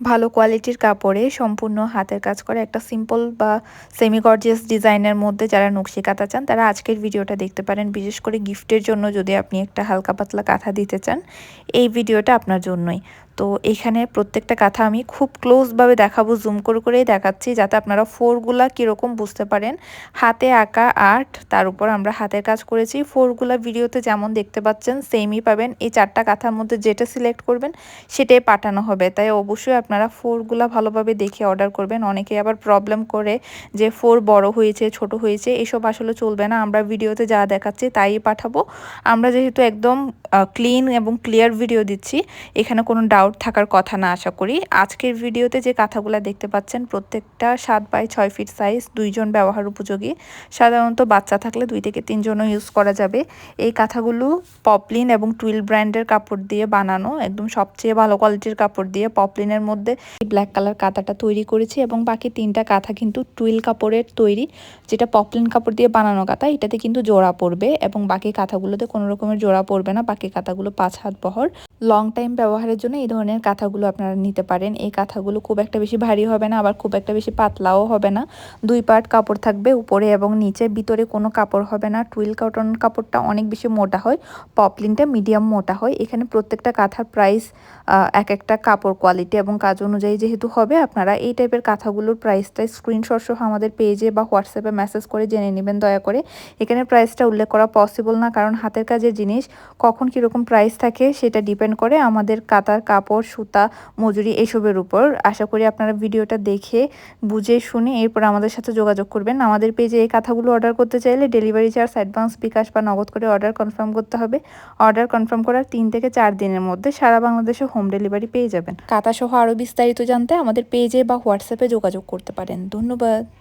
ভালো কোয়ালিটির কাপড়ে সম্পূর্ণ হাতের কাজ করে। একটা সিম্পল বা সেমি গর্জিয়াস ডিজাইনের মধ্যে যারা নকশি কাঁথা চান, তারা আজকের ভিডিওটা দেখতে পারেন। বিশেষ করে গিফটের জন্য যদি আপনি একটা হালকা পাতলা কাঁথা দিতে চান, এই ভিডিওটা আপনার জন্যই। তো এখানে প্রত্যেকটা কাঁথা আমি খুব ক্লোজভাবে দেখাবো জুম করে করেই দেখাচ্ছি যাতে আপনারা ফোরগুলা কীরকম বুঝতে পারেন। হাতে আঁকা আর্ট তার উপর আমরা হাতের কাজ করেছি। ফোরগুলা ভিডিওতে যেমন দেখতে পাচ্ছেন সেমই পাবেন। এই চারটা কাঁথার মধ্যে যেটা সিলেক্ট করবেন, সেটাই পাঠানো হবে। তাই অবশ্যই আপনারা ফোরগুলা ভালোভাবে দেখে অর্ডার করবেন। অনেকে আবার প্রবলেম করে যে ফোর বড় হয়েছে, ছোট হয়েছে, এসব আসলে চলবে না। আমরা ভিডিওতে যা দেখাচ্ছি তাই পাঠাবো। আমরা যেহেতু একদম ক্লিন এবং ক্লিয়ার ভিডিও দিচ্ছি, এখানে কোনো ডাউট থাকার কথা না আশা করি। আজকের ভিডিওতে যে কাঁথাগুলো দেখতে পাচ্ছেন, প্রত্যেকটা সাত বাই ছয় ফিট সাইজ দুইজন ব্যবহার উপযোগী। সাধারণত বাচ্চা থাকলে দুই থেকে তিনজনও ইউজ করা যাবে। এই কাঁথাগুলো পপলিন এবং টুইল ব্র্যান্ডের কাপড় দিয়ে বানানো, একদম সবচেয়ে ভালো কোয়ালিটির কাপড় দিয়ে পপলিনের মধ্যে এই ব্ল্যাক কালার কাঁথাটা তৈরি করেছি এবং বাকি তিনটা কাঁথা কিন্তু টুইল কাপড়ের তৈরি, যেটা পপলিন কাপড় দিয়ে বানানো কাঁথা, এটাতে কিন্তু জোড়া পড়বে এবং বাকি কাঁথাগুলোতে কোনো রকমের জোড়া পড়বে না, বাকি কাঁথাগুলো পাঁচ হাত বহর। লং টাইম ব্যবহারের জন্য এই ধরনের কাঁথাগুলো আপনারা নিতে পারেন। এই কাঁথাগুলো খুব একটা বেশি ভারী হবে না, আবার খুব একটা বেশি পাতলাও হবে না। দুই পার্ট কাপড় থাকবে উপরে এবং নিচে। ভিতরে কোনো কাপড় হবে না। টুইল কটন কাপড়টা অনেক বেশি মোটা হয়। পপলিনটা মিডিয়াম মোটা হয়। এখানে প্রত্যেকটা কাঁথার প্রাইস এক একটা কাপড় কোয়ালিটি এবং কাজ অনুযায়ী যেহেতু হবে, আপনারা এই টাইপের কাঁথাগুলোর প্রাইসটা স্ক্রিনশট সহ আমাদের পেজে বা হোয়াটসঅ্যাপে মেসেজ করে জেনে নেবেন, দয়া করে। এখানে প্রাইসটা উল্লেখ করা পসিবল না, কারণ হাতের কাজের জিনিস কখন কীরকম প্রাইস থাকে, সেটা ডিপেন্ড করে আমাদের কাতার, কাপড়, সুতা, মজুরি এসবের উপর। আশা করি আপনারা ভিডিওটা দেখে, বুঝে, শুনে এরপর আমাদের সাথে যোগাযোগ করবেন। আমাদের পেজে এই কাঁথাগুলো অর্ডার করতে চাইলে ডেলিভারি চার্জ, অ্যাডভান্স, বিকাশ বা নগদ করে অর্ডার কনফার্ম করতে হবে। অর্ডার কনফার্ম করার তিন থেকে চার দিনের মধ্যে সারা বাংলাদেশে হোম ডেলিভারি পেয়ে যাবেন। কাতাসহ আরও বিস্তারিত জানতে আমাদের পেজে বা হোয়াটসঅ্যাপে যোগাযোগ করতে পারেন। ধন্যবাদ।